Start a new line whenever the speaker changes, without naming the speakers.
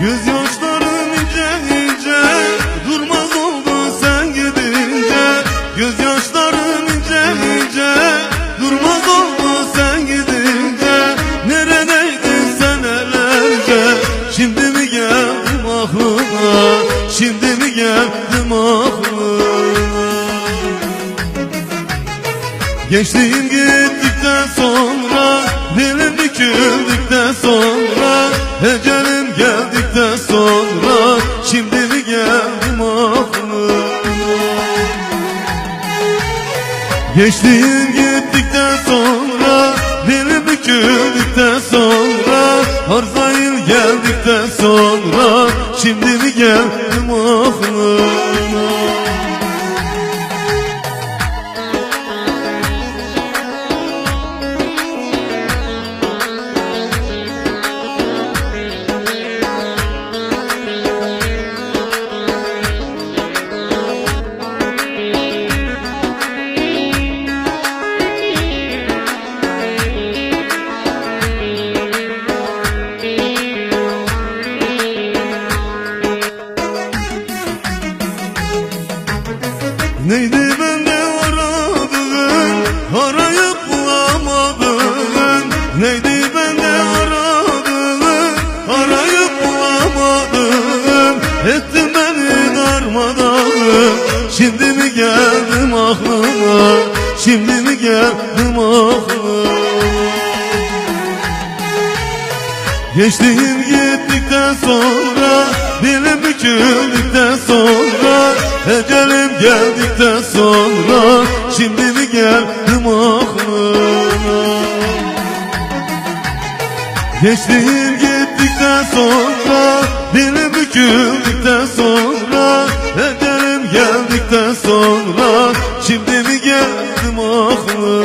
Göz yaşların ince ince Durmaz oldu sen gidince. Göz yaşların ince ince Durmaz oldu sen gidince. Neredeydin sen ellerce? Şimdi mi geldim aklına? Şimdi mi geldim aklına? Gençliğim gittikten sonra Dilim dikildikten sonra Ecelim geldik sonra Şimdi mi geldim aklıma Gençliğim gittikten sonra Dilim büküldükten sonra Arzayıl geldikten sonra Şimdi mi geldim aklıma Neydi bende aradığın? Arayıp bulamadığın. Neydi bende aradığın? Arayıp bulamadığın. Ettin beni darmadağın. Şimdi mi geldim aklıma? Şimdi mi geldim aklıma? Gençliğim gittikten sonra Dilim büküldükten sonra Ecelim geldikten sonra Şimdi mi geldim aklıma Gençliğim gittikten sonra Dilim büküldükten sonra Ecelim geldikten sonra Şimdi mi geldim aklıma